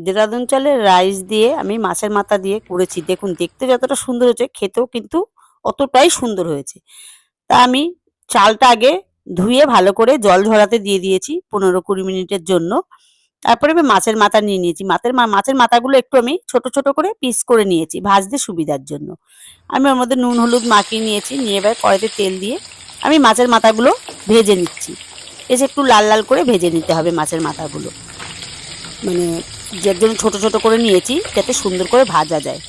দেরাদুন চালের রাইস দিয়ে আমি মাছের মাথা দিয়ে করেছি। দেখুন, দেখতে যতটা সুন্দর হয়েছে, খেতেও কিন্তু অতটাই সুন্দর হয়েছে। তা আমি চালটা আগে ধুয়ে ভালো করে জল ঝরাতে দিয়ে দিয়েছি পনেরো কুড়ি মিনিটের জন্য। তারপরে আমি মাছের মাথা নিয়ে নিয়েছি। মাছের মা- মাছের মাথাগুলো একটু আমি ছোট ছোট করে পিস করে নিয়েছি ভাজতে সুবিধার জন্য। আমি ওর মধ্যে নুন, হলুদ মাখিয়ে নিয়েছি নিয়ে এবার কড়াইতে তেল দিয়ে আমি মাছের মাথাগুলো ভেজে নিচ্ছি। এসে একটু লাল লাল করে ভেজে নিতে হবে মাছের মাথাগুলো। মানে যার জন্য ছোটো ছোটো করে নিয়েছি, যাতে সুন্দর করে ভাজা যায়।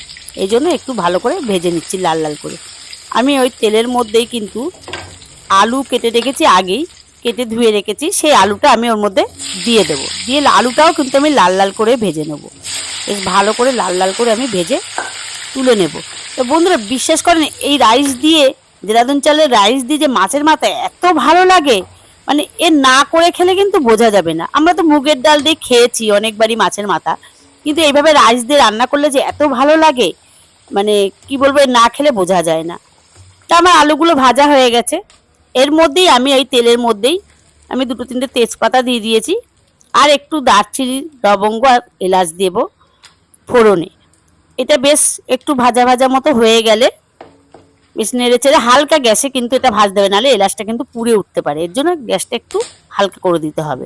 এই জন্য একটু ভালো করে ভেজে নিচ্ছি লাল লাল করে। আমি ওই তেলের মধ্যেই কিন্তু আলু কেটে রেখেছি আগেই, কেটে ধুয়ে রেখেছি। সেই আলুটা আমি ওর মধ্যে দিয়ে দেবো। দিয়ে আলুটাও কিন্তু আমি লাল লাল করে ভেজে নেব। বেশ ভালো করে লাল লাল করে আমি ভেজে তুলে নেব। তো বন্ধুরা, বিশ্বাস করেন, এই রাইস দিয়ে, দেরাদুন চালের রাইস দিয়ে যে মাছের মাথা এত ভালো লাগে মানে এ না করে খেলে কিন্তু বোঝা যাবে না। আমরা তো মুগের ডাল দিয়ে খেয়েছি, অনেকবারই মাছের মাথা। কিন্তু এইভাবে রাইস দিয়ে রান্না করলে যে এত ভালো লাগে মানে কি বলব না খেলে বোঝা যায় না। তা আমার আলুগুলো ভাজা হয়ে গেছে। এর মধ্যেই আমি এই তেলের মধ্যেই আমি দুটো তিনটে তেজপাতা দিয়ে দিয়েছি। আর একটু দারচিনি, লবঙ্গ আর এলাচ দেব ফোড়নে। এটা বেশ একটু ভাজা ভাজা মতো হয়ে গেলে বেশ নেড়ে চেড়ে হালকা গ্যাসে কিন্তু এটা ভাজতে নাহলে এলাচটা কিন্তু পুড়ে উঠতে পারে। এর জন্য গ্যাসটা একটু হালকা করে দিতে হবে।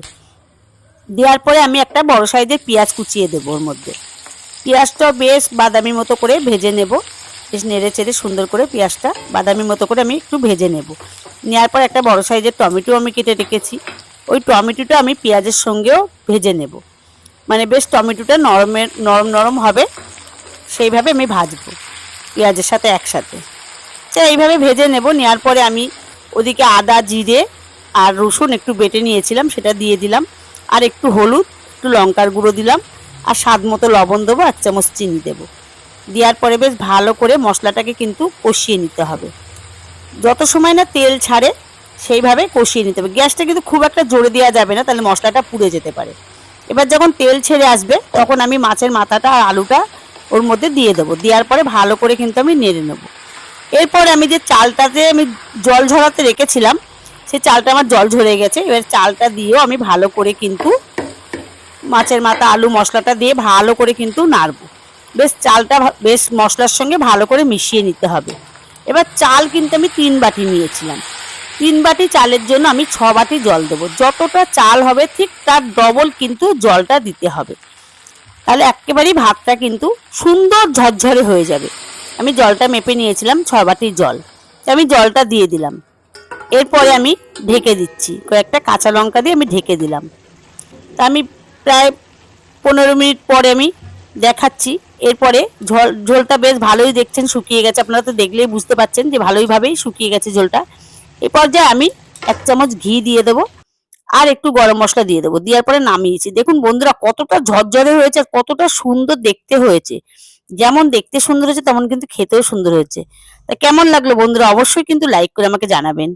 দেওয়ার পরে আমি একটা বড় সাইজের পেঁয়াজ কুচিয়ে দেবো ওর মধ্যে। পেঁয়াজটা বেশ বাদামি মতো করে ভেজে নেব। বেশ নেড়ে চেড়ে সুন্দর করে পেঁয়াজটা বাদামি মতো করে আমি একটু ভেজে নেব। নেওয়ার পর একটা বড় সাইজের টমেটো আমি কেটে রেখেছি। ওই টমেটোটা আমি পেঁয়াজের সঙ্গেও ভেজে নেব। মানে বেশ টমেটোটা নরমের নরম নরম হবে, সেইভাবে আমি ভাজবো। পেঁয়াজের সাথে একসাথে। তো এইভাবে ভেজে নেব। নেওয়ার পরে আমি ওদিকে আদা, জিরে আর রসুন একটু বেটে নিয়েছিলাম, সেটা দিয়ে দিলাম। আর একটু হলুদ, একটু লঙ্কার গুঁড়ো দিলাম। আর স্বাদ মতো লবণ দেবো, এক চামচ চিনি দেবো। দেওয়ার পরে বেশ ভালো করে মশলাটাকে কিন্তু কষিয়ে নিতে হবে। যত সময় না তেল ছাড়ে, সেইভাবে কষিয়ে নিতে হবে। গ্যাসটা কিন্তু খুব একটা জোরে দেওয়া যাবে না, তাহলে মশলাটা পুড়ে যেতে পারে। এবার যখন তেল ছেড়ে আসবে, তখন আমি মাছের মাথাটা আর আলুটা ওর মধ্যে দিয়ে দেবো। দেওয়ার পরে ভালো করে কিন্তু আমি নেড়ে নেব। এরপরে আমি যে চালটাতে আমি জল ঝরাতে রেখেছিলাম সেই চালটা আমার জল ঝরে গেছে। এবার চালটা দিয়েও আমি ভালো করে কিন্তু মাছের মাথা, আলু, মশলাটা দিয়ে ভালো করে কিন্তু নাড়বো। বেশ চালটা বেশ মশলার সঙ্গে ভালো করে মিশিয়ে নিতে হবে। এবার চাল কিন্তু আমি তিন বাটি নিয়েছিলাম। তিন বাটি চালের জন্য আমি ছ বাটি জল দেবো। যতটা চাল হবে ঠিক তার ডবল কিন্তু জলটা দিতে হবে। তাহলে একেবারেই ভাতটা কিন্তু সুন্দর ঝরঝরে হয়ে যাবে। আমি জলটা মেপে নিয়েছিলাম ছ বাটি জল। আমি জলটা দিয়ে দিলাম। এরপরে আমি ঢেকে দিচ্ছি। কয়েকটা কাঁচা লঙ্কা দিয়ে আমি ঢেকে দিলাম। তা আমি প্রায় পনেরো মিনিট পরে আমি দেখাচ্ছি। এরপরে ঝোল, ঝোলটা বেশ ভালোই দেখছেন, শুকিয়ে গেছে। আপনারা তো দেখলেই বুঝতে পারছেন যে ভালোইভাবেই শুকিয়ে গেছে ঝোলটা। এই পর্যায়ে আমি এক চামচ ঘি দিয়ে দেবো আর একটু গরম মশলা দিয়ে দেবো। দেওয়ার পরে নামিয়েছি। দেখুন বন্ধুরা, কতটা ঝরঝরে হয়েছে আর কতটা সুন্দর দেখতে হয়েছে। যেমন দেখতে সুন্দর হয়েছে, তেমন কিন্তু খেতেও সুন্দর হয়েছে। তা কেমন লাগল বন্ধুরা? অবশ্যই কিন্তু লাইক করে আমাকে জানাবেন।